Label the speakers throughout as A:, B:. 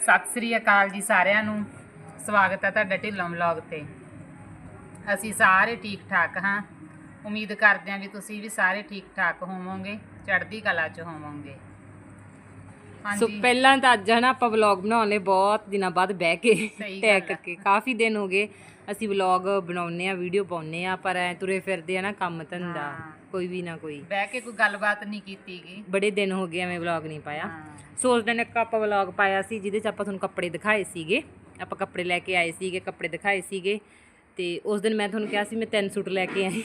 A: ਸਤਿ ਸ੍ਰੀ ਅਕਾਲ ਜੀ ਸਾਰਿਆਂ ਨੂੰ। ਸਵਾਗਤ ਹੈ ਤੁਹਾਡਾ ਢਿੱਲੋਂ ਵਲੌਗ ਤੇ। ਅਸੀਂ ਸਾਰੇ ਠੀਕ ਠਾਕ ਹਾਂ। ਉਮੀਦ ਕਰਦੇ ਹਾਂ ਵੀ ਤੁਸੀਂ ਵੀ ਸਾਰੇ ਠੀਕ ਠਾਕ ਹੋਵੋਗੇ ਚੜ੍ਹਦੀ ਕਲਾ 'ਚ ਹੋਵੋਗੇ।
B: ਸੋ
A: ਹਾਂਜੀ।
B: ਪਹਿਲਾਂ ਤਾਂ ਅੱਜ ਹਨਾ ਆਪਾਂ ਵਲੌਗ ਬਣਾਉਣ ਲਈ ਬਹੁਤ ਦਿਨਾਂ ਬਾਅਦ ਬਹਿ ਕੇ
A: ਸਹੀ ਆ।
B: ਕਰਕੇ ਕਾਫੀ ਦਿਨ ਹੋ ਗਏ। ਅਸੀਂ ਵਲੌਗ ਬਣਾਉਨੇ ਆ ਵੀਡੀਓ ਪਾਉਨੇ ਆ ਪਰ ਐ ਤੁਰੇ ਫਿਰਦੇ ਆ ਨਾ ਕੰਮ ਧੰਦਾ।
A: ਹਾਂ।
B: ਕੋਈ ਵੀ ਨਾ ਕੋਈ।
A: ਬਹਿ ਕੇ ਕੋਈ ਗੱਲਬਾਤ ਨਹੀਂ ਕੀਤੀ ਗੀ
B: ਬੜੇ ਦਿਨ ਹੋ ਗਏ ਐਵੇਂ ਵਲੌਗ ਨਹੀਂ ਪਾਇਆ।
A: ਹਾਂ।
B: ਸੋ ਉਸ ਦਿਨ ਇੱਕ ਆਪਾਂ ਵਲੌਗ ਪਾਇਆ ਸੀ ਜਿਹਦੇ ਚ ਆਪਾਂ ਤੁਹਾਨੂੰ ਕੱਪੜੇ ਦਿਖਾਏ ਸੀਗੇ। ਆਪਾਂ ਕੱਪੜੇ ਲੈ ਕੇ ਆਏ ਸੀਗੇ ਕੱਪੜੇ ਦਿਖਾਏ ਸੀਗੇ। ਤੇ ਉਸ ਦਿਨ ਮੈਂ ਤੁਹਾਨੂੰ ਕਿਹਾ ਸੀ ਮੈਂ ਤਿੰਨ ਸੂਟ ਲੈ ਕੇ ਆਈ।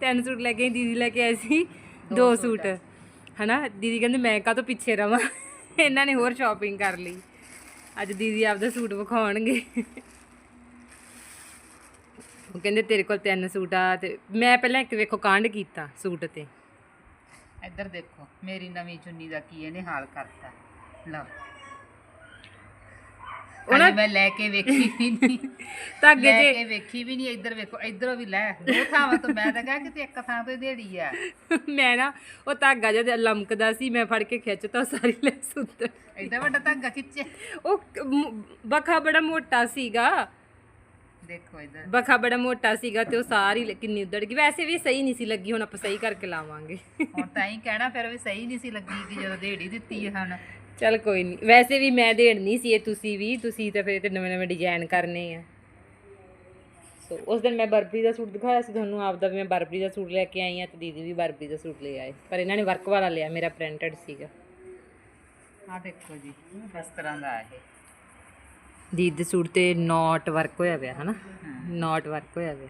B: ਤਿੰਨ ਸੂਟ ਲੈ ਕੇ ਦੀਦੀ ਲੈ ਕੇ ਆਈ ਸੀ।
A: ਦੋ ਸੂਟ।
B: ਹਨਾ? ਦੀਦੀ ਕਹਿੰਦੇ ਮੈਂ ਕਾਹ ਤੋਂ ਪਿੱਛੇ ਰਵਾਂ? ਇਹਨਾਂ ਨੇ ਹੋਰ ਸ਼ਾਪਿੰਗ ਕਰ ਲਈ। ਅੱਜ ਦੀਦੀ ਆਪਦਾ ਸੂਟ ਵਿਖਾਉਣਗੇ। ਉਹ ਕਹਿੰਦੇ ਤੇਰੇ ਕੋਲ ਤਿੰਨ ਸੂਟ ਆ ਤੇ ਮੈਂ ਪਹਿਲਾਂ ਇੱਕ ਵੇਖੋ ਕਾਂਡ ਕੀਤਾ ਸੂਟ ਤੇ।
A: ਇੱਧਰ ਦੇਖੋ ਮੇਰੀ ਨਵੀਂ ਚੁੰਨੀ ਦਾ ਕੀ ਇਹਨੇ ਹਾਲ ਕਰਤਾ। ਲਓ।
B: ਉਹਨਾਂ-
A: ਮੈਂ ਲੈ ਕੇ ਵੇਖੀ ਵੀ ਨਹੀਂ।
B: ਧਾਗੇ
A: ਲੈ
B: ਜੇ
A: ਕੇ ਵੇਖੀ ਵੀ ਨਹੀਂ ਇੱਧਰ ਵੇਖੋ ਇੱਧਰੋਂ ਵੀ ਲੈ ਦੋ ਥਾਵਾਂ ਤੋਂ ਮੈਂ ਤਾਂ ਕਿਹਾ ਕਿਤੇ ਇੱਕ ਥਾਂ ਤੋਂ ਦੇੜੀ ਆ।
B: ਮੈਂ ਨਾ ਉਹ ਧਾਗਾ ਜਦ ਲਮਕਦਾ ਸੀ ਮੈਂ ਫੜ ਕੇ ਖਿੱਚਤਾ ਸਾਰੀ ਲੈਸ ਉੱਤੇ
A: ਐਡਾ ਵੱਡਾ ਧਾਗਾ ਖਿੱਚੇ
B: ਉਹ ਕ- ਮ- ਬਖਾ ਬੜਾ ਮੋਟਾ ਸੀਗਾ।
A: ਦੇਖੋ ਇੱਧਰ।
B: ਬਖਾ ਬੜਾ ਮੋਟਾ ਸੀਗਾ ਤੇ ਉਹ ਸਾਰੀ ਕਿੰਨੀ ਉਧੜ ਗਈ। ਵੈਸੇ ਵੀ ਸਹੀ ਨਹੀਂ ਸੀ ਲੱਗੀ ਹੁਣ ਆਪਾਂ ਸਹੀ ਕਰਕੇ ਲਾਵਾਂਗੇ।
A: ਹੁਣ ਤਾਂ ਹੀ ਕਹਿਣਾ ਫਿਰ ਵੀ ਸਹੀ ਨਹੀਂ ਸੀ ਲੱਗੀ ਕਿ ਜਦੋਂ ਦੇੜੀ ਦਿੱਤੀ ਹੈ ਹੁਣ
B: ਚੱਲ ਕੋਈ ਨਹੀਂ। ਵੈਸੇ ਵੀ ਮੈਂ ਦੇੜਨੀ ਸੀ ਇਹ ਤੁਸੀਂ ਵੀ ਤੁਸੀਂ ਤਾਂ ਫਿਰ ਤੇ ਨਵੇਂ ਨਵੇਂ ਡਿਜ਼ਾਈਨ ਕਰਨੇ ਆ। ਸੋ ਉਸ ਦਿਨ ਮੈਂ ਬਰਬਰੀ ਦਾ ਸੂਟ ਦਿਖਾਇਆ ਸੀ ਤੁਹਾਨੂੰ ਆਪਦਾ ਵੀ ਮੈਂ ਬਰਬਰੀ ਦਾ ਸੂਟ ਲੈ ਕੇ ਆਈ ਆ ਤੇ ਦੀਦੀ ਵੀ ਬਰਬਰੀ ਦਾ ਸੂਟ ਲੈ ਆਏ। ਪਰ ਇਹਨਾਂ ਨੇ ਵਰਕ ਵਾਲਾ ਲਿਆ ਮੇਰਾ ਪ੍ਰਿੰਟਡ ਸੀਗਾ।
A: ਆਹ ਦੇਖੋ ਜੀ ਇਸ ਤਰ੍ਹਾਂ ਦਾ ਇਹ।
B: ਦੀਦ ਦੇ ਸੂਟ ਤੇ ਨੋਟ ਵਰਕ ਹੋਇਆ ਪਿਆ ਹਨਾ? ਨੋਟ ਵਰਕ ਹੋਇਆ ਪਿਆ।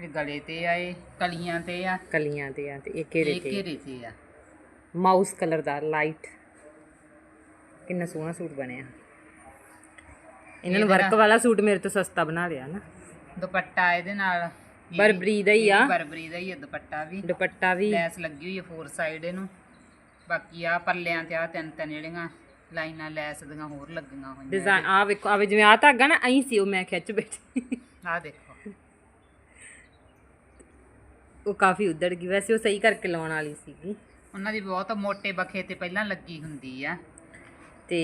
A: ਇਹ ਗਲੇ ਤੇ ਆਏ ਕਲੀਆਂ ਤੇ ਆ।
B: ਕਲੀਆਂ ਤੇ ਆ ਤੇ ਇਹ ਘੇਰੇ
A: ਇਹ
B: ਤੇ
A: ਘੇਰੇ ਤੇ ਆ?
B: ਮਾਊਸ ਕਲਰ ਦਾ ਲਾਈਟ ਕਿੰਨਾ ਸੋਹਣਾ ਸੂਟ ਬਣਿਆ। ਇਹਨਾਂ ਨੂੰ ਵਰਕ ਵਾਲਾ ਸੂਟ ਮੇਰੇ ਤੋਂ ਸਸਤਾ ਬਣਾ ਲਿਆ ਨਾ
A: ਦੁਪੱਟਾ ਇਹਦੇ ਨਾਲ ਇਹ-
B: ਬਰਬਰੀ ਦਾ ਹੀ ਆ।
A: ਬਰਬਰੀ ਦਾ ਹੀ ਆ ਦੁਪੱਟਾ ਵੀ।
B: ਦੁਪੱਟਾ ਵੀ।
A: ਲੈਸ ਲੱਗੀ ਹੋਈ ਹੈ ਫੋਰ ਸਾਈਡ ਇਹਨੂੰ। ਬਾਕੀ ਆ ਪੱਲਿਆਂ ਤੇ ਆ ਤਿੰਨ ਤਿੰਨ ਜਿਹੜੀਆਂ। ਲਾਈਨਾਂ ਲੈਸ ਦੀਆਂ ਹੋਰ ਲੱਗੀਆਂ ਹੋਈਆਂ
B: ਡਿਜ਼ਾਈਨ ਆ ਵੇਖੋ ਆਵੇ ਜਿਵੇਂ ਆ ਧਾਗਾ ਨਾ ਐਂ ਸੀ ਉਹ ਮੈਂ ਖਿੱਚ ਬੈਠੀ।
A: ਆ ਦੇਖੋ।
B: ਉਹ ਕਾਫੀ ਉਧੜ ਗਈ। ਵੈਸੇ ਉਹ ਸਹੀ ਕਰਕੇ ਲਾਉਣ ਵਾਲੀ ਸੀਗੀ।
A: ਉਹਨਾਂ ਦੀ ਬਹੁਤ ਮੋਟੇ ਬਖੇ ਤੇ ਪਹਿਲਾਂ ਲੱਗੀ ਹੁੰਦੀ ਆ।
B: ਤੇ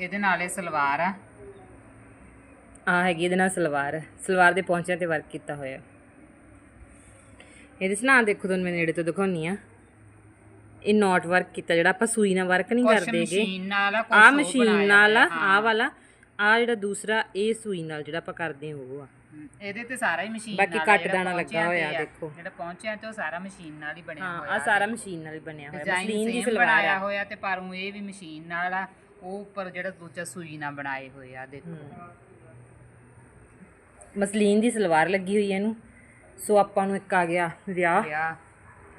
A: ਇਹਦੇ ਨਾਲ ਇਹ ਸਲਵਾਰ ਆ।
B: ਆ ਹੈਗੀ ਇਹਦੇ ਨਾਲ ਸਲਵਾਰ। ਸਲਵਾਰ ਦੇ ਪੌਂਚਿਆਂ ਤੇ ਵਰਕ ਕੀਤਾ ਹੋਇਆ। ਇਹਦੇ 'ਚ ਨਾ ਆਹ ਦੇਖੋ ਤੁਹਾਨੂੰ ਮੈਂ ਨੇੜੇ ਤੋਂ ਦਿਖਾਉਣੀ ਆ। ਇਹ ਨੋਟ ਵਰਕ ਕੀਤਾ ਜਿਹੜਾ ਆਪਾਂ ਸੂਈ ਨਾਲ ਵਰਕ ਨਹੀਂ ਕਰਦੇਗੇ
A: ਆ
B: ਮਸ਼ੀਨ ਨਾਲ ਆ। ਆ ਵਾਲਾ ਆ ਜਿਹੜਾ ਦੂਸਰਾ ਇਹ ਸੂਈ ਨਾਲ ਜਿਹੜਾ ਆਪਾਂ ਕਰਦੇ ਹਾਂ ਉਹ ਆ।
A: ਇਹਦੇ ਤੇ ਸਾਰਾ ਹੀ ਮਸ਼ੀਨ
B: ਬਾਕੀ
A: ਨਾਲ
B: ਕੱਟ ਦਾਣਾ ਲੱਗਾ ਹੋਇਆ। ਦੇਖੋ।
A: ਜਿਹੜਾ ਪਹੁੰਚਿਆ ਤੇ ਉਹ ਸਾਰਾ ਮਸ਼ੀਨ ਨਾਲ ਹੀ ਬਣਿਆ
B: ਹਾਂ
A: ਹੋਇਆ
B: ਆ ਸਾਰਾ ਮਸ਼ੀਨ ਨਾਲ ਹੀ ਬਣਿਆ ਹੋਇਆ ਮਸ਼ੀਨ ਦੀ ਸਲਵਾਰ ਆ।
A: ਹੋਇਆ ਤੇ ਪਰ ਇਹ ਵੀ ਮਸ਼ੀਨ ਨਾਲ ਆ ਉਹ ਉੱਪਰ ਜਿਹੜਾ ਦੂਜਾ ਸੂਈ ਨਾਲ ਬਣਾਏ ਹੋਏ ਆ ਦੇਖੋ।
B: ਮਸਲੀਨ ਦੀ ਸਲਵਾਰ ਲੱਗੀ ਹੋਈ ਹੈ ਇਹਨੂੰ ਸੋ ਆਪਾਂ ਨੂੰ ਇੱਕ ਆ ਗਿਆ ਵਿਆਹ।
A: ਵਿਆਹ।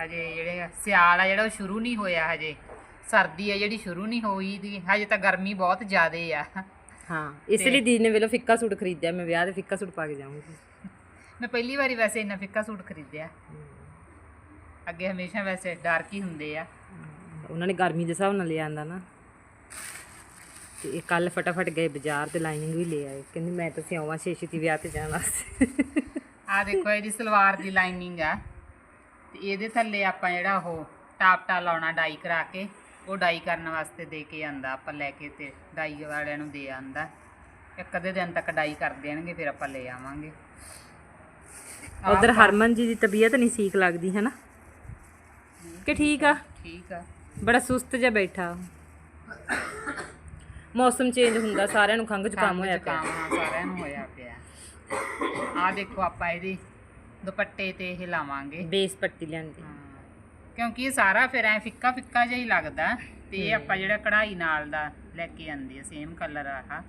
A: ਹਜੇ ਜਿਹੜੇ ਸਿਆਲ ਆ ਜਿਹੜਾ ਉਹ ਸ਼ੁਰੂ ਨਹੀਂ ਹੋਇਆ ਹਜੇ। ਸਰਦੀ ਆ ਜਿਹੜੀ ਸ਼ੁਰੂ ਨਹੀਂ ਹੋਈ ਦੀ ਹਜੇ ਤਾਂ ਗਰਮੀ ਬਹੁਤ ਜ਼ਿਆਦੇ ਆ।
B: ਹਾਂ ਇਸ ਲਈ ਦੀਦੀ ਨੇ ਵੇਲੋ ਫਿੱਕਾ ਸੂਟ ਖਰੀਦਿਆ ਮੈਂ ਵਿਆਹ ਦੇ ਫਿੱਕਾ ਸੂਟ ਪਾ ਕੇ ਜਾਊਂਗੀ।
A: ਮੈਂ ਪਹਿਲੀ ਵਾਰੀ ਵੈਸੇ ਇੰਨਾ ਫਿੱਕਾ ਸੂਟ ਖਰੀਦਿਆ। ਅੱਗੇ ਹਮੇਸ਼ਾ ਵੈਸੇ ਡਾਰਕ ਹੀ ਹੁੰਦੇ ਆ।
B: ਉਹਨਾਂ ਨੇ ਗਰਮੀ ਦੇ ਹਿਸਾਬ ਨਾਲ ਲਿਆ ਆਂਦਾ ਨਾ। ਤੇ ਇਹ ਕੱਲ ਫਟਾਫਟ ਗਏ ਬਾਜ਼ਾਰ ਤੇ ਲਾਈਨਿੰਗ ਵੀ ਲੈ ਆਏ। ਕਹਿੰਦੀ ਮੈਂ ਤਾਂ ਸਿਆਵਾਂ ਛੇਤੀ ਵਿਆਹ ਤੇ ਜਾਣ ਵਾਸਤੇ।
A: ਆ ਦੇਖੋ ਇਹਦੀ ਸਲਵਾਰ ਦੀ ਲਾਈਨਿੰਗ ਆ। ਤੇ ਇਹਦੇ ਥੱਲੇ ਆਪਾਂ ਜਿਹੜਾ ਉਹ ਟਾਪਟਾ ਲਾਉਣਾ ਡਾਈ ਕਰਾ ਕੇ ਉਹ ਡਾਈ ਕਰਨ ਵਾਸਤੇ ਦੇ ਕੇ ਆਂਦਾ ਆਪਾਂ ਲੈ ਕੇ ਤੇ ਡਾਈ ਵਾਲਿਆਂ ਨੂੰ ਦੇ ਆਂਦਾ। ਇੱਕ ਅੱਧੇ ਦਿਨ ਤੱਕ ਡਾਈ ਕਰ ਦੇਣਗੇ ਫਿਰ ਆਪਾਂ ਲੈ ਆਵਾਂਗੇ।
B: ਉਧਰ ਹਰਮਨ ਜੀ ਦੀ ਤਬੀਅਤ ਨਹੀਂ ਠੀਕ ਲੱਗਦੀ ਹੈ ਨਾ ਕਿ ਠੀਕ ਆ?
A: ਠੀਕ ਆ।
B: ਬੜਾ ਸੁਸਤ ਜਿਹਾ ਬੈਠਾ ਮੌਸਮ ਚੇਂਜ ਹੁੰਦਾ ਸਾਰਿਆਂ ਨੂੰ ਖੰਘ ਜ਼ੁਕਾਮ ਹੋਇਆ ਪਿਆ।
A: ਸਾਰਿਆਂ ਨੂੰ ਹੋਇਆ ਪਿਆ। ਆ ਦੇਖੋ ਆਪਾਂ ਇਹਦੀ ਦੁਪੱਟੇ ਤੇ ਇਹ ਲਾਵਾਂਗੇ।
B: ਬੇਸ ਪੱਟੀ ਲਿਆਂਦੀ।
A: ਹਾਂ। ਕਿਉਂਕਿ ਇਹ ਸਾਰਾ ਫਿਰ ਐ ਫਿੱਕਾ ਫਿੱਕਾ ਜਿਹਾ ਹੀ ਲੱਗਦਾ ਤੇ ਇਹ ਆਪਾਂ ਜਿਹੜਾ ਕਢਾਈ ਨਾਲ ਦਾ ਲੈ ਕੇ ਆਂਦੀ ਆ ਸੇਮ ਕਲਰ ਆਹ।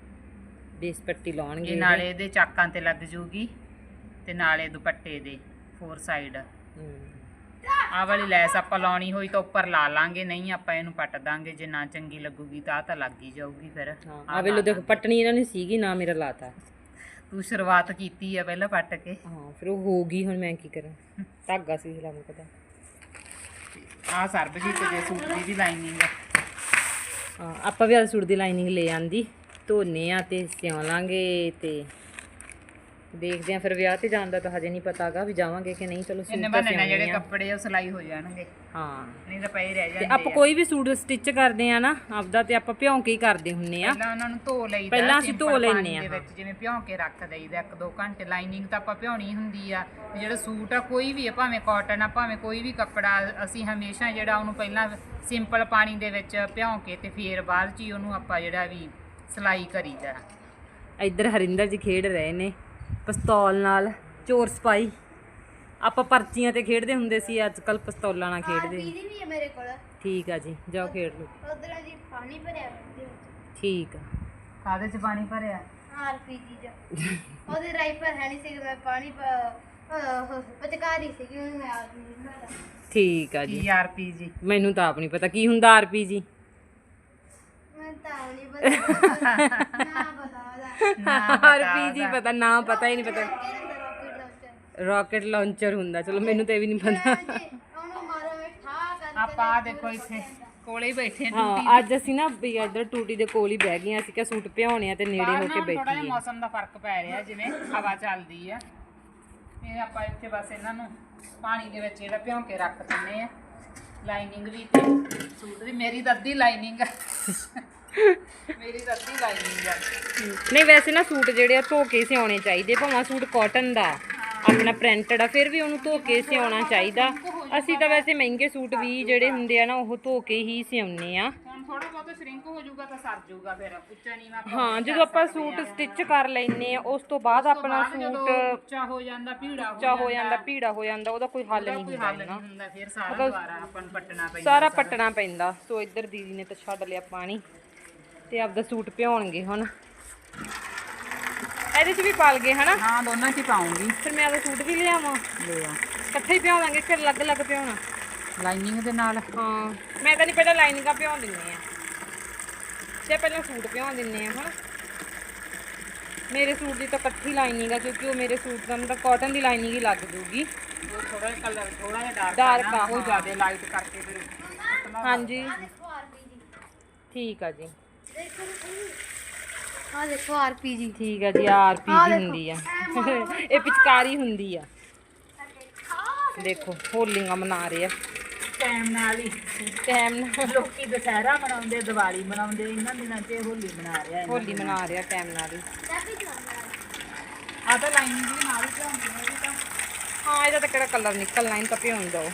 B: ਬੇਸ ਪੱਟੀ ਲਾਉਣਗੇ
A: ਇਹ ਨਾਲੇ ਇਹਦੇ ਚਾਕਾਂ ਤੇ ਲੱਗ ਜੂਗੀ ਤੇ ਨਾਲੇ ਦੁਪੱਟੇ ਦੇ ਫੋਰ ਸਾਈਡ। ਆਹ ਵਾਲੀ ਲੈਸ ਆਪਾਂ ਲਾਉਣੀ ਹੋਈ ਤਾਂ ਉੱਪਰ ਲਾ ਲਾਂਗੇ ਨਹੀਂ ਆਪਾਂ ਇਹਨੂੰ ਪੱਟ ਦਾਂਗੇ ਜੇ ਨਾ ਚੰਗੀ ਲੱਗੂਗੀ ਤਾਂ ਆਹ ਤਾਂ ਲੱਗ ਹੀ ਜਾਊਗੀ ਫਿਰ।
B: ਹਾਂ ਆ ਵੇਲੋ ਦੇਖੋ ਪਟਣੀ ਇਹਨਾਂ ਨੇ ਸੀਗੀ ਨਾ ਮੇਰਾ ਲਾਤਾ।
A: ਤੂੰ ਸ਼ੁਰੂਆਤ ਕੀਤੀ ਆ ਪਹਿਲਾਂ ਪੱਟ ਕੇ।
B: ਹਾਂ ਫਿਰ ਉਹ ਹੋ ਗਈ ਹੁਣ ਮੈਂ ਕੀ ਕਰਾਂ? ਧਾਗਾ ਸੀ ਹਿਲਾ ਮੁਕਦਾ
A: ਆਹ ਸਰਬਜੀਤ ਦੇ ਸੂਟ ਦੀ ਵੀ ਲਾਈਨਿੰਗ
B: ਹਾਂ ਆਪਾਂ ਵੀ ਆ ਸੂਟ ਦੀ ਲਾਈਨਿੰਗ ਲੈ ਆਂਦੀ। ਧੋਨੇ ਆ ਤੇ ਸਿਉਂ ਲਾਂਗੇ ਤੇ ਦੇਖਦੇ ਆ ਫਿਰ ਵਿਆਹ ਤੇ ਜਾਣ ਦਾ ਤਾਂ ਹਜੇ ਨਹੀਂ ਪਤਾਗਾ ਵੀ ਜਾਵਾਂਗੇ ਕਿ ਨਹੀਂ ਚਲੋ
A: ਇੰਨੇ
B: ਸੂਟ ਤਾਂ
A: ਬਹਾਨੇ ਨਾਲ ਜਿਹੜੇ
B: ਆ।
A: ਕੱਪੜੇ ਆ ਉਹ ਸਿਲਾਈ ਹੋ ਜਾਣਗੇ।
B: ਹਾਂ।
A: ਨਹੀਂ ਤਾਂ ਪਏ ਰਹਿ
B: ਤੇ
A: ਜਾਂਦੇ
B: ਆਪਾਂ ਕੋਈ ਵੀ ਸੂਟ ਸਟਿਚ ਕਰਦੇ ਆ ਨਾ ਆਪਦਾ ਤੇ ਆਪਾਂ ਭਿਉਂ ਕੇ ਹੀ ਕਰਦੇ ਹੁੰਨੇ ਆ।
A: ਪਹਿਲਾਂ ਉਹਨਾਂ ਨੂੰ ਧੋ ਲਈਦਾ
B: ਪਹਿਲਾਂ ਅਸੀਂ
A: simple
B: ਧੋ ਲੈਂਦੇ
A: ਦੇ ਵਿੱਚ ਜਿਵੇਂ ਭਿਉਂ ਕੇ ਰੱਖ ਦਈਦਾ ਇੱਕ ਦੋ ਘੰਟੇ। ਲਾਈਨਿੰਗ ਤਾਂ ਆਪਾਂ ਭਿਉਣੀ ਹੁੰਦੀ ਆ। ਤੇ ਜਿਹੜਾ ਸੂਟ ਆ ਕੋਈ ਵੀ ਆ ਭਾਵੇਂ ਕਾਟਨ ਆ ਭਾਵੇਂ ਕੋਈ ਵੀ ਕੱਪੜਾ ਅਸੀਂ ਹਮੇਸ਼ਾ ਜਿਹੜਾ ਉਹਨੂੰ ਪਹਿਲਾਂ ਸਿੰਪਲ ਪਾਣੀ ਦੇ ਵਿੱਚ ਭਿਉਂ ਕੇ ਤੇ ਫੇਰ ਬਾਅਦ ਚ ਹੀ ਉਹਨੂੰ ਆਪਾਂ ਜਿਹੜਾ ਵੀ ਸਿਲਾਈ ਕਰੀਦਾ।
B: ਇੱਧਰ ਹਰਿੰਦਰ ਜੀ ਖੇਡ ਰਹੇ ਨੇ। ਪਿਸਤੌਲ ਨਾਲ ਚੋਰ ਸਪਾਈ। ਆਪਾਂ ਪਰਚੀਆਂ ਤੇ ਖੇਡਦੇ ਹੁੰਦੇ ਸੀ ਅੱਜ ਕੱਲ ਪਿਸਤੌਲਾਂ ਨਾਲ ਖੇਡਦੇ।
C: ਦੀਦੀ ਵੀ ਹੈ ਮੇਰੇ ਕੋਲ।
B: ਠੀਕ ਆ ਜੀ ਜਾਓ ਖੇਡ ਲਓ।
C: ਉਧਰ ਜੀ ਪਾਣੀ ਭਰਿਆ ਉਹਦੇ ਵਿੱਚ।
B: ਠੀਕ ਆ।
A: ਕਾਦੇ ਚ ਪਾਣੀ ਭਰਿਆ?
C: ਆਰਪੀਜੀ ਚ। ਉਹਦੇ ਰਾਈਫਲ ਹੈ ਨਹੀਂ ਸੀ ਮੈਂ ਪਾਣੀ ਪਚਕਾਰੀ ਸੀ ਉਹਨੂੰ ਮੈਂ ਆਰਪੀਜੀ ਬਣਾਇਆ
B: ਠੀਕ ਆ ਜੀ।
A: ਕੀ ਆਰਪੀ ਜੀ?
B: ਮੈਨੂੰ ਤਾਂ ਆਪ ਨਹੀਂ ਪਤਾ ਕੀ ਹੁੰਦਾ ਆਰਪੀਜੀ
C: ਮੈਂ ਤਾਂ ਨਹੀਂ ਪਤਾ। ਨਾ ਪਤਾ।
B: ਆਰਪੀਜੀ ਪਤਾ ਨਾ ਪਤਾ ਹੀ ਨਹੀਂ ਪਤਾ। ਰੌਕਟ ਲਾਂਚਰ ਹੁੰਦਾ ਚਲੋ ਮੈਨੂੰ ਤਾਂ ਇਹ ਵੀ ਨਹੀਂ ਪਤਾ।
A: ਆਪਾਂ ਦੇਖੋ ਇੱਥੇ ਕੋਲੇ ਹੀ ਬੈਠੇ
B: ਹਾਂ ਅੱਜ ਅਸੀਂ ਨਾ ਵੀ ਇੱਧਰ ਟੂਟੀ ਦੇ ਕੋਲ ਹੀ ਬਹਿ ਗਏ ਹਾਂ ਅਸੀਂ ਕਿਹਾ ਸੂਟ ਭਿਉਣੇ ਆ ਤੇ ਨੇੜੇ ਹੋ ਕੇ
A: ਥੋੜਾ ਜਿਹਾ
B: ਬੈਠੀਏ।
A: ਮੌਸਮ ਦਾ ਫ਼ਰਕ ਪੈ ਰਿਹਾ ਜਿਵੇਂ ਹਵਾ ਚੱਲਦੀ ਆ। ਫਿਰ ਆਪਾਂ ਇੱਥੇ ਬਸ ਇਹਨਾਂ ਨੂੰ ਪਾਣੀ ਦੇ ਵਿੱਚ ਜਿਹੜਾ ਭਿਉਂ ਕੇ ਰੱਖ ਦਿੰਨੇ ਆ। ਲਾਈਨਿੰਗ ਵੀ ਤੇ ਸੂਟ ਦੀ ਮੇਰੀ ਤਾਂ ਅੱਧੀ ਲਾਈਨਿੰਗ ਆ। ਮੇਰੀ ਤਾਂ ਅੱਧੀ ਲਾਈਨਿੰਗ ਆ।
B: ਨਹੀਂ ਵੈਸੇ ਨਾ ਸੂਟ ਜਿਹੜੇ ਆ ਧੋ ਕੇ ਸਿਉਣੇ ਚਾਹੀਦੇ ਭਾਵੇਂ ਸੂਟ ਕਾਟਨ ਦਾ ਆਪਣਾ ਪ੍ਰਿੰਟਡ ਆ ਫਿਰ ਵੀ ਉਹਨੂੰ ਧੋ ਕੇ ਸਿਉਣਾ ਚਾਹੀਦਾ। ਅਸੀਂ ਤਾਂ ਵੈਸੇ ਮਹਿੰਗੇ ਸੂਟ ਵੀ ਜਿਹੜੇ ਹੁੰਦੇ ਆ ਨਾ ਉਹ ਧੋ ਕੇ ਹੀ ਸਿਉਣੇ ਆ।
A: ਹੁਣ ਥੋੜਾ ਬਹੁਤ ਸ਼ਰਿੰਕ ਹੋ ਜਾਊਗਾ ਤਾਂ ਸਰ ਜਾਊਗਾ ਫਿਰ ਉੱਚਾ ਨੀਵਾਂ ਆਪਾਂ
B: ਹਾਂ ਜਦੋਂ ਆਪਾਂ ਸੂਟ ਸਟਿਚ ਕਰ ਲੈਨੇ ਆ ਉਸ ਤੋਂ ਬਾਅਦ ਆਪਣਾ
A: ਬਾਅਦ ਜਦੋਂ
B: ਸੂਟ
A: ਉੱਚਾ ਹੋ ਜਾਂਦਾ ਭੀੜਾ ਹੋ
B: ਉੱਚਾ ਹੋ ਜਾਂਦਾ। ਭੀੜਾ ਹੋ ਜਾਂਦਾ ਉਹਦਾ ਕੋਈ ਹੱਲ ਨਹੀਂ
A: ਕੋਈ
B: ਹੁੰਦਾ
A: ਹੱਲ ਨਹੀਂ ਹੁੰਦਾ ਫਿਰ ਸਾਰਾ ਦੁਬਾਰਾ ਆਪਾਂ ਨੂੰ ਪੱਟਣਾ ਪੈਂਦਾ
B: ਸਾਰਾ। ਪੱਟਣਾ ਪੈਂਦਾ। ਸੋ ਇੱਧਰ ਦੀਦੀ ਨੇ ਤਾਂ ਛੱਡ ਲਿਆ ਪਾਣੀ। ਤੇ ਆਪਦਾ ਸੂਟ ਭਿਉਣਗੇ ਹੁਣ। ਇਹਦੇ 'ਚ ਵੀ ਪਲ ਗਏ ਹਨਾ?
A: ਹਾਂ ਦੋਨਾਂ 'ਚ ਹੀ ਪਾਉਂਗੀ।
B: ਫਿਰ ਮੈਂ ਆਪਦਾ ਸੂਟ ਵੀ ਲਿਆਵਾਂ।
A: ਲੈ ਆ।
B: ਇਕੱਠੇ ਹੀ ਭਿਉਵਾਂਗੇ ਕਿ ਅਲੱਗ-ਅਲੱਗ ਭਿਉਣਾ
A: ਲਾਈਨਿੰਗ ਦੇ ਨਾਲ?
B: ਹਾਂ ਮੈਂ ਤਾਂ ਨਹੀਂ ਪਹਿਲਾਂ ਲਾਈਨਿੰਗਾਂ ਭਿਉਂ ਦਿੰਨੇ ਆ। ਤੇ ਪਹਿਲਾਂ ਸੂਟ ਭਿਉਂ ਦਿੰਨੇ ਆ ਹਨਾ? ਮੇਰੇ ਸੂਟ ਦੀ ਤਾਂ ਇਕੱਠੀ ਲਾਈਨਿੰਗ ਆ ਕਿਉਂਕਿ ਉਹ ਮੇਰੇ ਸੂਟ ਦਾ ਮਤਲਬ ਕਾਟਨ ਦੀ ਲਾਈਨਿੰਗ ਹੀ ਲੱਗ ਜੂਗੀ।
A: ਉਹ ਥੋੜਾ ਜਿਹਾ ਕਲਰ ਥੋੜਾ ਜਿਹਾ ਡਾਰਕ
B: ਆ,
A: ਉਹ। ਜ਼ਿਆਦਾ ਲਾਈਟ ਕਰਕੇ ਫਿਰ
B: ਹਾਂਜੀ। ਠੀਕ ਆ ਜੀ।
C: ਦੇਖੋ ਹਾਂ ਦੇਖੋ ਆਰਪੀਜੀ
B: ਠੀਕ ਆ ਜੀ ਆਰਪੀਜੀ ਹੁੰਦੀ ਆ। ਇਹ ਪਿਚਕਾਰੀ ਹੁੰਦੀ ਆ। ਦੇਖੋ। ਹੋਲੀਆਂ ਮਨਾ ਰਹੇ ਆ।
A: ਟਾਈਮ ਨਾਲ ਹੀ।
B: ਟਾਈਮ ਨਾਲ।
A: ਲੋਕੀ ਦੁਸਹਿਰਾ ਮਨਾਉਂਦੇ ਦੀਵਾਲੀ ਮਨਾਉਂਦੇ ਇਹਨਾਂ ਦਿਨਾਂ 'ਚ ਹੋਲੀ ਮਨਾ ਰਿਹਾ
B: ਹੋਲੀ ਮਨਾ ਰਿਹਾ ਟਾਈਮ ਨਾਲ ਹੀ।
A: ਆ ਤਾਂ ਲਾਈਨਿੰਗ ਵੀ ਨਾਲ ਹੀ ਹੁੰਦੀ ਹੈ ਇਹਦੀ ਤਾਂ।
B: ਹਾਂ ਇਹਦਾ ਤਾਂ ਕਿਹੜਾ ਕਲਰ ਨਿਕਲਣਾ ਇਹਨੂੰ ਤਾਂ ਭਿਉਂ ਦੋ।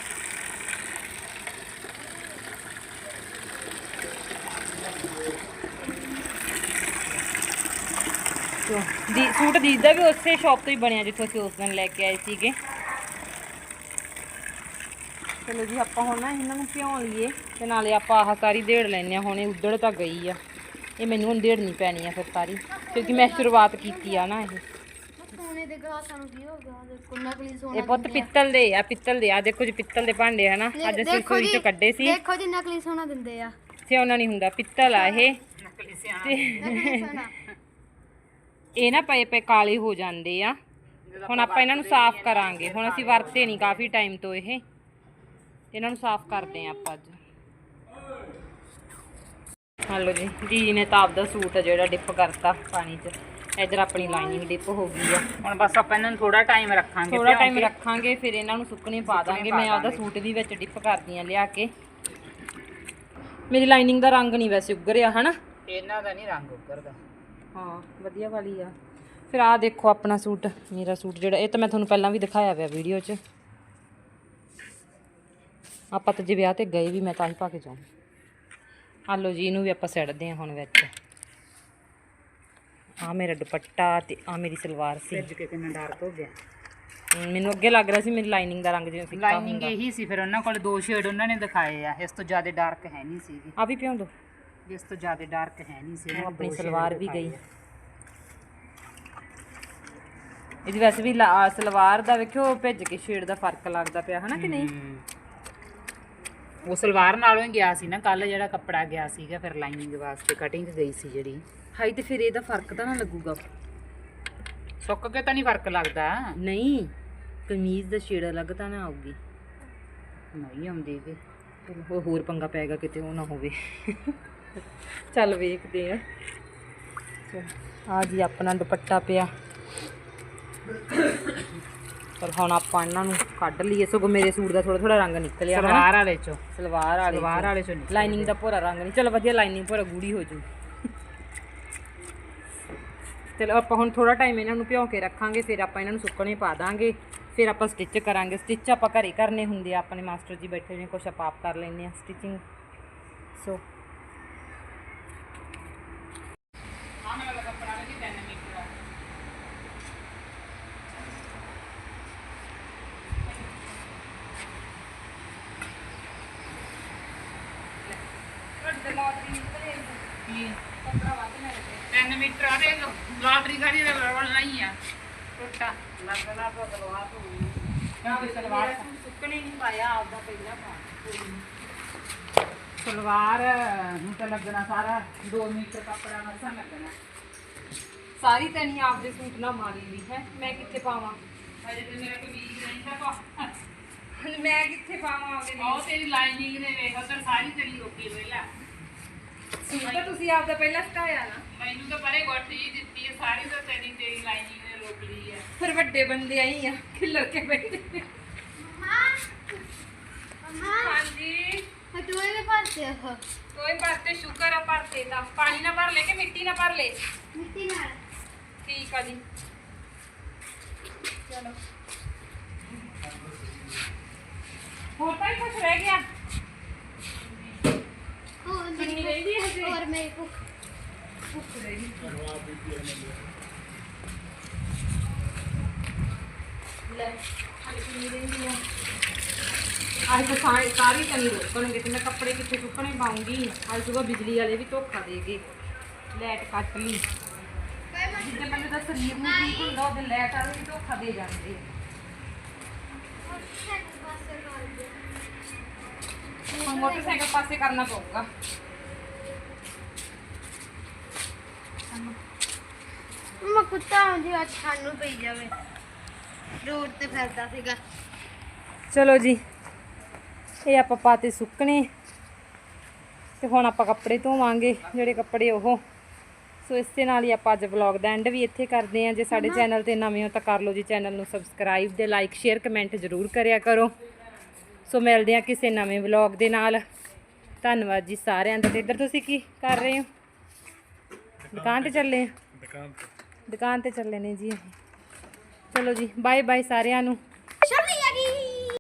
B: ਸੋ, ਦੀ ਸੂਟ ਦੀਦਾ ਵੀ ਉਸੇ ਸ਼ਾਪ ਤੋਂ ਹੀ ਬਣਿਆ ਜਿੱਥੋਂ ਅਸੀਂ ਉਸ ਦਿਨ ਲੈ ਕੇ ਆਏ ਸੀਗੇ। ਚਲੋ ਜੀ ਆਪਾਂ ਹੁਣ ਨਾ ਇਹਨਾਂ ਨੂੰ ਭਿਉਂ ਲਈਏ ਤੇ ਨਾਲੇ ਆਪਾਂ ਆਹ ਸਾਰੀ ਦੇੜ ਲੈਣੇ ਆ ਹੁਣ ਇਹ ਉੱਧੜ ਤਾਂ ਗਈ ਆ। ਇਹ ਮੈਨੂੰ ਹੁਣ ਦੇੜਨੀ ਪੈਣੀ ਆ ਫਿਰ ਸਾਰੀ ਕਿਉਂਕਿ ਮੈਂ ਸ਼ੁਰੂਆਤ ਕੀਤੀ ਆ ਨਾ ਇਹ।
C: ਸੋਨੇ ਦੇ ਗਲਾਸਾਂ ਨੂੰ ਕੀ ਹੋ ਗਿਆ ਦੇਖੋ ਨਕਲੀ ਸੋਨਾ
B: ਇਹ ਪੁੱਤ ਪਿੱਤਲ ਦੇ ਆ ਪਿੱਤਲ ਦੇ ਆ। ਦੇਖੋ ਜੀ ਪਿੱਤਲ ਦੇ ਭਾਂਡੇ ਹਨਾ? ਅੱਜ ਅਸੀਂ ਰਸੋਈ ਚੋਂ ਕੱਢੇ ਸੀ।
C: ਦੇਖੋ ਜੀ ਨਕਲੀ ਸੋਨਾ ਦਿੰਦੇ ਆ।
B: ਸਿਉਣਾ ਨਹੀਂ ਹੁੰਦਾ ਪਿੱਤਲ ਆ ਇਹ।
A: ਨਕਲੀ ਸਿਆਣਾ
B: ਤੇ
C: ਨਕਲੀ ਸੋਨਾ।
B: ਇਹ ਨਾ ਪਏ ਪਏ ਕਾਲੇ ਹੋ ਜਾਂਦੇ ਆ। ਹੁਣ ਆਪਾਂ ਇਹਨਾਂ ਨੂੰ ਸਾਫ਼ ਕਰਾਂਗੇ। ਹੁਣ ਅਸੀਂ ਵਰਤੇ ਨਹੀਂ ਕਾਫੀ ਟਾਈਮ ਤੋਂ ਇਹ। ਇਹਨਾਂ ਨੂੰ ਸਾਫ਼ ਕਰਦੇ ਆ ਆਪਾਂ ਅੱਜ। ਹਲੋ ਜੀ ਜੀ ਨੇ ਤਾਂ ਆਪਦਾ ਸੂਟ ਆ ਜਿਹੜਾ ਡਿਪ ਕਰਤਾ ਪਾਣੀ 'ਚ। ਇਧਰ ਆਪਣੀ ਲਾਈਨਿੰਗ ਡਿਪ ਹੋ ਗਈ ਆ।
A: ਹੁਣ ਬਸ ਆਪਾਂ ਇਹਨਾਂ ਨੂੰ ਥੋੜਾ ਟਾਈਮ ਰੱਖਾਂਗੇ
B: ਥੋੜਾ ਟਾਈਮ। ਰੱਖਾਂਗੇ ਫਿਰ ਇਹਨਾਂ ਨੂੰ ਸੁੱਕਣੇ ਪਾ ਦਾਂਗੇ। ਮੈਂ ਆਪਦਾ ਸੂਟ ਵੀ ਵਿੱਚ ਡਿਪ ਕਰਦੀ ਆ ਲਿਆ ਕੇ। ਮੇਰੀ ਲਾਈਨਿੰਗ ਦਾ ਰੰਗ ਨਹੀਂ ਵੈਸੇ ਉੱਗਰਿਆ ਹਨਾ?
A: ਇਹਨਾਂ ਦਾ ਨਹੀਂ ਰੰਗ ਉੱਗਰਦਾ।
B: ਹਾਂ ਵਧੀਆ ਵਾਲੀ ਆ। ਫਿਰ ਆ ਦੇਖੋ ਆਪਣਾ ਸੂਟ ਮੇਰਾ ਸੂਟ ਜਿਹੜਾ ਇਹ ਤਾਂ ਮੈਂ ਤੁਹਾਨੂੰ ਪਹਿਲਾਂ ਵੀ ਦਿਖਾਇਆ ਹੋਇਆ ਵੀਡੀਓ 'ਚ। ਆਪਾਂ ਤਾਂ ਜੇ ਵਿਆਹ ਤੇ ਗਏ ਵੀ ਮੈਂ ਤਾਂ ਹੀ ਪਾ ਕੇ ਜਾਉਂ ਆ ਲਓ ਜੀ ਇਹਨੂੰ ਵੀ ਆਪਾਂ ਸੈੜਦੇ ਹਾਂ ਹੁਣ ਵਿੱਚ। ਆ ਮੇਰਾ ਦੁਪੱਟਾ ਤੇ ਆ ਮੇਰੀ ਸਲਵਾਰ ਸੀ।
A: ਭਿੱਜ ਕੇ ਕਿੰਨਾ ਡਾਰਕ ਹੋ ਗਿਆ।
B: ਮੈਨੂੰ ਅੱਗੇ ਲੱਗ ਰਿਹਾ ਸੀ ਮੇਰੀ ਲਾਈਨਿੰਗ ਦਾ ਰੰਗ ਜਿਵੇਂ ਫਿੱਕਾ
A: ਲਾਈਨਿੰਗ ਇਹੀ ਸੀ ਫਿਰ ਉਹਨਾਂ ਕੋਲ ਦੋ ਸ਼ੇਡ ਉਹਨਾਂ ਨੇ ਦਿਖਾਏ ਆ। ਇਸ ਤੋਂ ਜ਼ਿਆਦਾ ਡਾਰਕ ਹੈ ਨਹੀਂ ਸੀਗੀ।
B: ਆ ਵੀ ਪਿਉਂ ਦੋ।
A: ਇਸ ਤੋਂ ਜ਼ਿਆਦਾ ਡਾਰਕ ਹੈ ਨਹੀਂ ਸੀ ਉਹਨਾਂ ਨੇ
B: ਆਪਣੀ ਸਲਵਾਰ ਵੀ ਗਈ। ਇਹਦੀ ਵੈਸੇ ਵੀ ਲਾ- ਸਲਵਾਰ ਦਾ ਵੇਖਿਓ ਭਿੱਜ ਕੇ ਸ਼ੇਡ ਦਾ ਫ਼ਰਕ ਲੱਗਦਾ ਪਿਆ ਹਨਾ ਕਿ ਨਹੀਂ।
A: ਉਹ ਸਲਵਾਰ ਨਾਲੋਂ ਹੀ ਗਿਆ ਸੀ ਨਾ ਕੱਲ ਜਿਹੜਾ ਕੱਪੜਾ ਗਿਆ ਸੀਗਾ ਫਿਰ ਲਾਈਨਿੰਗ ਵਾਸਤੇ ਕਟਿੰਗ ਗਈ ਸੀ ਜਿਹੜੀ।
B: ਹਾਈ ਤੇ ਫਿਰ ਇਹਦਾ ਫ਼ਰਕ ਤਾਂ ਨਾ ਲੱਗੂਗਾ।
A: ਸੁੱਕ ਕੇ ਤਾਂ ਨਹੀਂ ਫ਼ਰਕ ਲੱਗਦਾ।
B: ਨਹੀਂ ਕਮੀਜ਼ ਦਾ ਸ਼ੇਡ ਅਲੱਗ ਤਾਂ ਨਾ ਆਊਗੀ।
A: ਨਹੀਂ ਆਉਂਦੀ
B: ਉਹ ਹੋਰ ਪੰਗਾ ਪੈਗਾ ਕਿਤੇ ਉਹ ਨਾ ਹੋਵੇ। ਚੱਲ ਵੇਖਦੇ ਆ। ਆ ਜੀ ਆਪਣਾ ਦੁਪੱਟਾ ਪਿਆ। ਚਲ ਹੁਣ ਆਪਾਂ ਇਹਨਾਂ ਨੂੰ ਕੱਢ ਲਈਏ। ਸਗੋਂ ਮੇਰੇ ਸੂਟ ਦਾ ਥੋੜਾ ਥੋੜਾ ਰੰਗ ਨਿਕਲਿਆ
A: ਸਲਵਾਰ ਵਾਲੇ ਚੋਂ।
B: ਸਲਵਾਰ ਵਾਲੇ
A: ਸਲਵਾਰ ਵਾਲੇ ਚੋਂ।
B: ਲਾਈਨਿੰਗ ਦਾ ਭੋਰਾ ਰੰਗ ਨਹੀਂ। ਚਲ ਵਧੀਆ ਲਾਈਨਿੰਗ ਭੋਰਾ ਗੂੜੀ ਹੋ ਜੂ। ਚਲੋ ਆਪਾਂ ਹੁਣ ਥੋੜਾ ਟਾਈਮ ਇਹਨਾਂ ਨੂੰ ਭਿਓ ਕੇ ਰੱਖਾਂਗੇ ਫਿਰ ਆਪਾਂ ਇਹਨਾਂ ਨੂੰ ਸੁੱਕਣੇ ਪਾ ਦਾਂਗੇ। ਫਿਰ ਆਪਾਂ ਸਟਿਚ ਕਰਾਂਗੇ। ਸਟਿਚ ਆਪਾਂ ਘਰੇ ਕਰਨੇ ਹੁੰਦੇ ਆ। ਆਪਣੇ ਮਾਸਟਰ ਜੀ ਬੈਠੇ ਨੇ ਕੁਛ ਆਪਾਂ ਆਪ ਕਰ ਲੈਂਦੇ ਆ ਸਟਿਚਿੰਗ ਸੋ
A: ਆਹ ਮੇਰਾ ਕੱਪੜਾ ਵੀ 3 ਮੀਟਰ ਆ। ਕੀ 3 ਮੀਟਰ ਆ ਦੇ ਲਾਟਰੀ ਖਾਣੀ ਦਾ ਲੜਨ ਨਹੀਂ ਆ। ਟੁੱਟਾ ਲੱਗਦਾ ਤਾਂ ਸਲਵਾਰ ਤੋਂ ਕਿਉਂ ਸਲਵਾਰ
B: ਸੁੱਕਣੇ ਨਹੀਂ ਪਾਇਆ ਆਪਦਾ ਪਹਿਲਾਂ ਪਾ।
A: ਸਲਵਾਰ ਨੂੰ ਤਾਂ ਲੱਗਣਾ ਸਾਰਾ 2 ਮੀਟਰ ਕੱਪੜਾ ਮਸਾਂ ਲੱਗਣਾ।
B: ਸਾਰੀ ਤੈਨੀ ਆਪਦੇ ਸੂਟ ਨਾ ਮਾਰੀ ਵੀ ਹੈ। ਮੈਂ ਕਿੱਥੇ ਪਾਵਾਂ?
A: ਅਜੇ ਤੇ ਮੇਰਾ ਕੋਈ ਵੀਕ ਨਹੀਂ ਤਾਂ ਪਾ
B: ਮੈਂ ਕਿੱਥੇ ਪਾਵਾਂ ਆਪਦੇ
A: ਉਹ ਤੇਰੀ ਲਾਈਨਿੰਗ ਨੇ ਵੇਖ ਉਧਰ ਸਾਰੀ ਤੇਰੀ ਰੋਕੀ ਪਹਿਲਾਂ
B: ਸੂਟ ਤਾਂ ਤੁਸੀਂ ਆਪਦਾ ਪਹਿਲਾਂ ਸਟਾਇਆ ਨਾ।
A: ਮੈਨੂੰ ਤਾਂ ਪਰੇ ਗੋਟੀ ਜੀ ਦਿੱਤੀ ਹੈ ਸਾਰੀ ਤਾਂ ਤੇਰੀ ਤੇਰੀ ਲਾਈਨਿੰਗ ਨੇ ਰੋਕ ਲਈ ਹੈ।
B: ਫਿਰ ਵੱਡੇ ਬੰਦੇ ਆਈ ਆ ਖਿੱਲਰ ਕੇ ਬੈਠੇ
C: ਹਾਂ ਹਾਂ ਹਟੂਏ ਦੇ ਪਾਸੇ ਹੋ
B: ਕੋਈ ਬਾਤ ਤੇ ਸ਼ੁਕਰ ਆ ਭਰਤੇ ਦਾ ਪਾਣੀ ਨਾ ਭਰ ਲੈ ਕੇ ਮਿੱਟੀ ਨਾ ਭਰ ਲੈ?
C: ਮਿੱਟੀ ਨਾਲ।
B: ਠੀਕ ਆ ਜੀ। ਚਲੋ। ਹੋਰ ਤਾਂ ਕੁਛ ਰਹਿ ਗਿਆ?
C: ਹੋਰ
B: ਕਿੰਨੀ ਰਹਿੰਦੀ ਹੈ ਹਜੇ?
C: ਹੋਰ ਮੇਰੀ ਭੁੱਖ।
B: ਲੈ ਹਾਲੇ ਕਿੰਨੀ ਰਹਿੰਦੀ ਆ? ਅੱਜ ਤਾਂ ਸਾਰੇ ਸਾਰੀ ਤਨੀ ਰੋਕਣਗੇ ਤੇ ਮੈਂ ਕੱਪੜੇ ਕਿੱਥੇ ਸੁੱਕਣੇ ਪਾਉਂਗੀ। ਅੱਜ ਸਵੇਰ ਬਿਜਲੀ ਵਾਲੇ ਵੀ ਧੋਖਾ ਦੇ ਗਏ। ਲਾਈਟ ਕੱਟ ਲਈ।
C: ਕੋਈ ਮਤ
B: ਜਿੱਦਾਂ ਬੰਦੇ ਦਾ ਸਰੀਰ ਨੂੰ ਠੀਕ ਹੁੰਦਾ ਉਹਦੇ ਲਾਈਟ ਵਾਲੇ ਵੀ ਧੋਖਾ ਦੇ ਜਾਂਦੇ।
C: ਪਾਸੇ ਕਰ ਦੇ
B: ਹੁਣ ਮੋਟਰਸਾਈਕਲ ਪਾਸੇ ਕਰਨਾ ਪਊਗਾ।
C: ਮੈਂ ਕੁੱਤਾ ਆਉਂਦੀ ਅੱਜ ਸਾਨੂੰ ਪਈ ਜਾਵੇ। ਰੋਡ ਤੇ ਫਿਰਦਾ ਸੀਗਾ।
B: ਚਲੋ ਜੀ। ਇਹ ਆਪਾਂ ਪਾਤੇ ਸੁੱਕਣੇ ਤੇ ਹੁਣ ਆਪਾਂ ਕੱਪੜੇ ਧੋਵਾਂਗੇ ਜਿਹੜੇ ਕੱਪੜੇ ਉਹ। ਸੋ ਇਸੇ ਨਾਲ ਹੀ ਆਪਾਂ ਅੱਜ ਵਲੌਗ ਦਾ ਐਂਡ ਵੀ ਇੱਥੇ ਕਰਦੇ ਹਾਂ। ਜੇ ਸਾਡੇ ਚੈਨਲ ਤੇ ਨਵੇਂ ਹੋ ਤਾਂ ਕਰ ਲਓ ਜੀ ਚੈਨਲ ਨੂੰ ਸਬਸਕ੍ਰਾਈਬ ਤੇ ਲਾਈਕ ਸ਼ੇਅਰ ਕਮੈਂਟ ਜ਼ਰੂਰ ਕਰਿਆ ਕਰੋ। ਸੋ ਮਿਲਦੇ ਹਾਂ ਕਿਸੇ ਨਵੇਂ ਵਲੌਗ ਦੇ ਨਾਲ। ਧੰਨਵਾਦ ਜੀ ਸਾਰਿਆਂ ਦਾ। ਤੇ ਇੱਧਰ ਤੁਸੀਂ ਕੀ ਕਰ ਰਹੇ ਹੋ? ਦੁਕਾਨ ਤੇ ਚੱਲੇ ਆ ਦੁਕਾਨ ਤੇ। ਦੁਕਾਨ ਤੇ ਚੱਲੇ ਨੇ ਜੀ। ਚਲੋ ਜੀ ਬਾਏ ਬਾਏ ਸਾਰਿਆਂ ਨੂੰ।